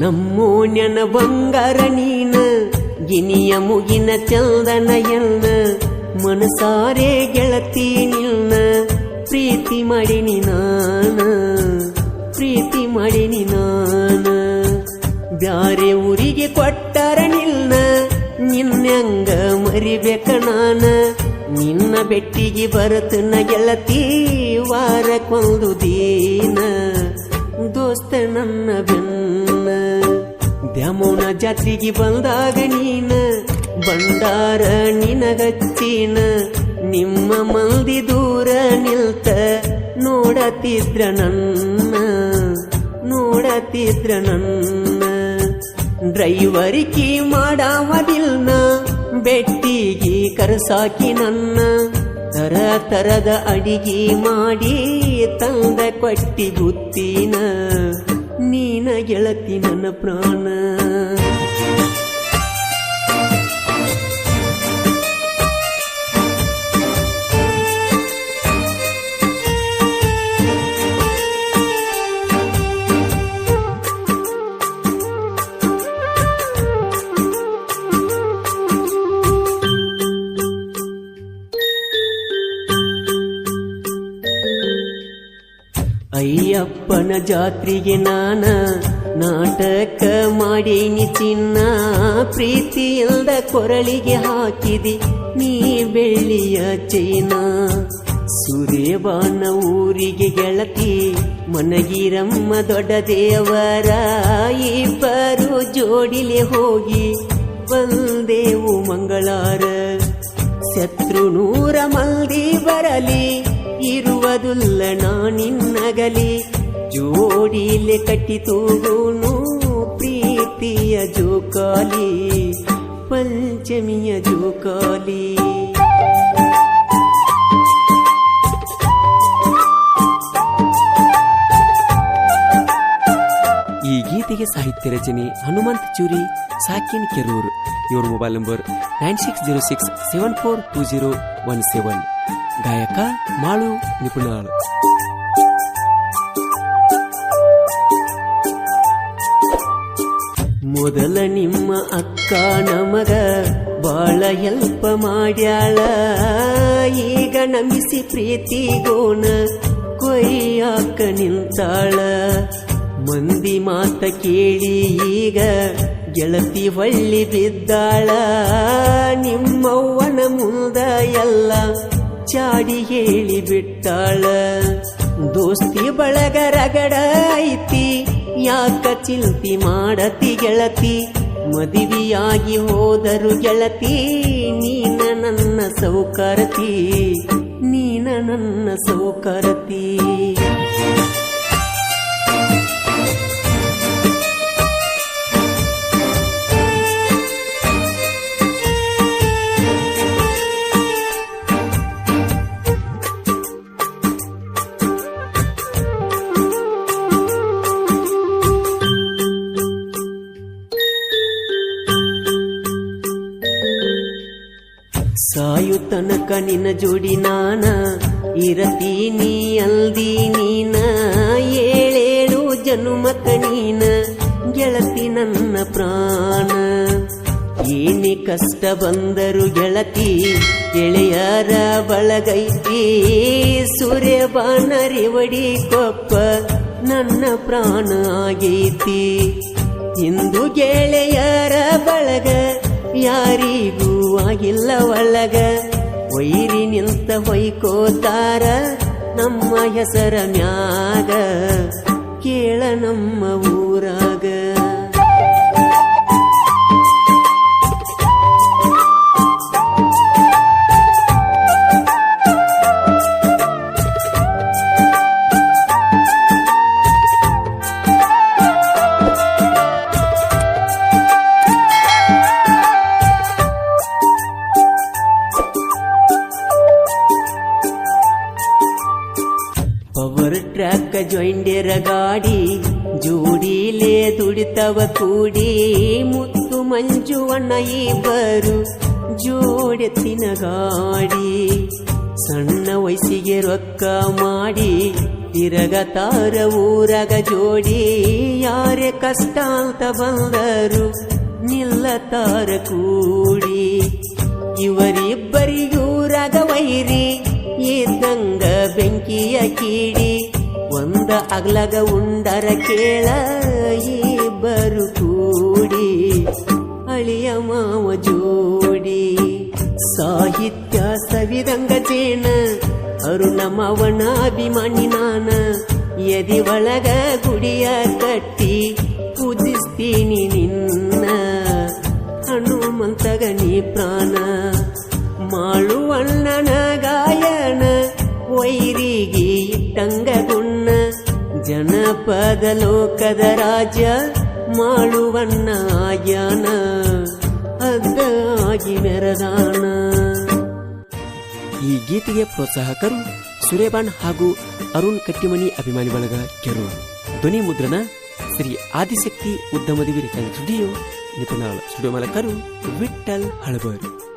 ನಮ್ಮೋಣ್ಯನ ಬಂಗಾರ ನೀನ, ಗಿನಿಯ ಮುಗಿನ ಚಂದನ ಎಲ್ಲ ಮನಸಾರೆ ಗೆಳತಿ ನಿನ್ನ ಪ್ರೀತಿ ಮಾಡಿನಿ ನಾನ, ಪ್ರೀತಿ ಮಾಡಿನಿ ನಾನ. ಬ್ಯಾರೆ ಊರಿಗೆ ಕೊಟ್ಟಾರ ನಿನ್ನ ನಿನ್ನಂಗ ಮರಿಬೇಕ ನಾನ, ನಿನ್ನ ಬೆಟ್ಟಿಗೆ ಬರತನ ಗೆಳತಿ ವಾರಕ್ಕೊಂದು ದೀನ, ದೋಸ್ತ ನನ್ನ ಬೆನ್ನ. ದ್ಯಾಮೋನ ಜಾತ್ರೆಗೆ ಬಂದಾಗ ನೀನ? ಬಂಡಾರ ನಿನಗಚ್ಚಿನ ನಿಮ್ಮ ಮಂದಿ ದೂರ ನಿಲ್ತ? ನೋಡತಿದ್ರ ನನ್ನ? ನೋಡತಿದ್ರ ನನ್ನ? ಡ್ರೈವರಿಕಿ ಮಾಡಾವದಿಲ್ನ ಬೆಟ್ಟಿಗೆ ಕರಸಾಕಿ ನನ್ನ? ತರ ತರದ ಅಡಿಗೆ ಮಾಡಿ ತಂದ ಕೊಟ್ಟಿ ಗುತ್ತಿನ ಗೆಳತಿ ನನ್ನ ಪ್ರಾಣ. ಅಯ್ಯಪ್ಪನ ಜಾತ್ರೆಗೆ ನಾನ ನಾಟಕ ಮಾಡೀನಿ ಚಿನ್ನ ಪ್ರೀತಿಯಿಂದ ಕೊರಳಿಗೆ ಹಾಕಿದಿ. ನೀ ಬೆಳ್ಳಿಯ ಚೈನ ಸುರೇವಾನ ಊರಿಗೆ ಗೆಳತಿ, ಮನಗಿರಮ್ಮ ದೊಡ್ಡ ದೇವರ ಇಬ್ಬರು ಜೋಡಿಲೆ ಹೋಗಿ. ಬಂದೇವು ಮಂಗಳಾರ ಶತ್ರು ನೂರ ಮಂದಿ ಬರಲಿ ಇರುವುದಿಲ್ಲ ನಾನಿನ್ನಗಲಿ. ಜೋಡಿಲೆ ಕಟ್ಟಿ ತೂಗುನು ಪ್ರೀತಿಯ ಜೋಕಾಲಿ. ಪಂಚಮಿಯ ಜೋಕಾಲಿ. ಗೀತೆಗೆ ಸಾಹಿತ್ಯ ರಚನೆ ಹನುಮಂತ್ ಚೂರಿ, ಸಾಕಿನ್ ಕೆರೂರ್. ಇವರ mobile number nine six zero six seven four two zero one seven ಗಾಯಕ ಮಾಳು ನಿಪುಣಾಳ್. ಮೊದಲ ನಿಮ್ಮ ಅಕ್ಕ ನಮಗ ಬಾಳ ಹೆಲ್ಪ ಮಾಡ್ಯಾಳ. ಈಗ ನಂಬಿಸಿ ನಮಿಸಿ ಪ್ರೀತಿಗೋಣ ಕೊಯ್ಯಾಕ ನಿಂತಾಳ ಮಂದಿ ಮಾತ ಕೇಳಿ ಈಗ ಗೆಳತಿ ಹೊಳ್ಳಿ ಬಿದ್ದಾಳ ನಿಮ್ಮವ್ವನ ಮುಂದ ಎಲ್ಲ ಚಾಡಿ ಹೇಳಿ ಬಿಟ್ಟಾಳ ದೋಸ್ತಿ ಬಳಗ ರಗಡ ಐತಿ, ಯಾಕ ಚಿಂತಿ ಮಾಡತಿ ಗೆಳತಿ? ಮದುವೆಯಾಗಿ ಹೋದರು ಗೆಳತಿ, ನೀನ ನನ್ನ ಸೌಕರತಿ, ನೀನ ನನ್ನ ಸೌಕರತಿ. ಸಾಯು ತನಕ ನಿನ್ನ ಜೋಡಿ ನಾನ ಇರತೀನಿ ಅಲ್ದಿ ನೀನ, ಏಳೇಳು ಜನುಮಕ ನೀನ, ಗೆಳತಿ ನನ್ನ ಪ್ರಾಣ. ಏನೇ ಕಷ್ಟ ಬಂದರು ಗೆಳತಿ, ಗೆಳೆಯರ ಬಳಗೈತಿ ಸೂರ್ಯ ಬಾನರಿವಡಿ ಕೊಪ್ಪ ನನ್ನ ಪ್ರಾಣ ಆಗೈತಿ. ಇಂದು ಗೆಳೆಯರ ಬಳಗ ಯಾರಿಗೂ ಆಗಿಲ್ಲ ಒಳಗ. ವೈರಿ ನಿಂತ ಹೊಯ್ಕೋತಾರ ನಮ್ಮ ಹೆಸರ ಮ್ಯಾಗ. ಕೇಳ ನಮ್ಮ ಊರಾಗ. ಜೊಂಡೆರ ಗಾಡಿ, ಜೋಡಿಲೇ ದುಡಿತವ ಕೂಡಿ, ಮುತ್ತು ಮಂಜುವಣ್ಣ ಇಬ್ಬರು ಜೋಡೆತ್ತಿನ ಗಾಡಿ. ಸಣ್ಣ ವಯಸ್ಸಿಗೆ ರೊಕ್ಕ ಮಾಡಿ ತಿರಗತಾರ ಊರಗ ಜೋಡಿ, ಯಾರೇ ಕಷ್ಟ ಅಂತ ಬಂದರು ನಿಲ್ಲತಾರ ಕೂಡಿ. ಇವರಿಬ್ಬರಿಗೂ ರಗವೈರಿ, ಇದ್ದಂಗ ಬೆಂಕಿಯ ಕೀಡಿ. ಒಂದ ಅಗ್ಲಗ ಉಂಡರ ಕೇಳ ಇಬ್ಬರು ಕೂಡಿ, ಅಳಿಯ ಮಾವ ಜೋಡಿ. ಸಾಹಿತ್ಯ ಸವಿದಂಗ ಜೇಣ ಅರುಣ ಅಭಿಮಾನಿ ನಾನ. ಎದಿ ಒಳಗ ಗುಡಿಯ ಕಟ್ಟಿ ಪೂಜಿಸ್ತೀನಿ ನಿನ್ನ. ಹನುಮಂತಗ ನೀ ಪ್ರಾಣ. ಮಾಳುವಣ್ಣನ ಗಾಯನ, ವೈರಿಗೆ ಇಟ್ಟಂಗ ಜನಪದ ಲೋಕದ ರಾಜ ಮಾಡುವಣ್ಣ ಆಗ್ಯಾನ ಅದ್ದಾಗಿ ಮೆರದಾನ. ಈ ಗೀತೆಗೆ ಪ್ರೋತ್ಸಾಹಕರು ಸುರೇಬಾನ್ ಹಾಗೂ ಅರುಣ್ ಕಟ್ಟಿಮನಿ ಅಭಿಮಾನಿ ಬಳಗ ಕೆರೂರು ಧ್ವನಿ ಮುದ್ರಣ ಶ್ರೀ ಆದಿಶಕ್ತಿ ಉದ್ಯಮದಿವಿ ರೆಕಾರ್ಡಿಂಗ್ ಸ್ಟುಡಿಯೋ, ನಿಪುಣಾಳ ಸ್ಟುಡಿಯೋ ಮಾಲಕರು ವಿಠಲ್ ಹಳಬರ್.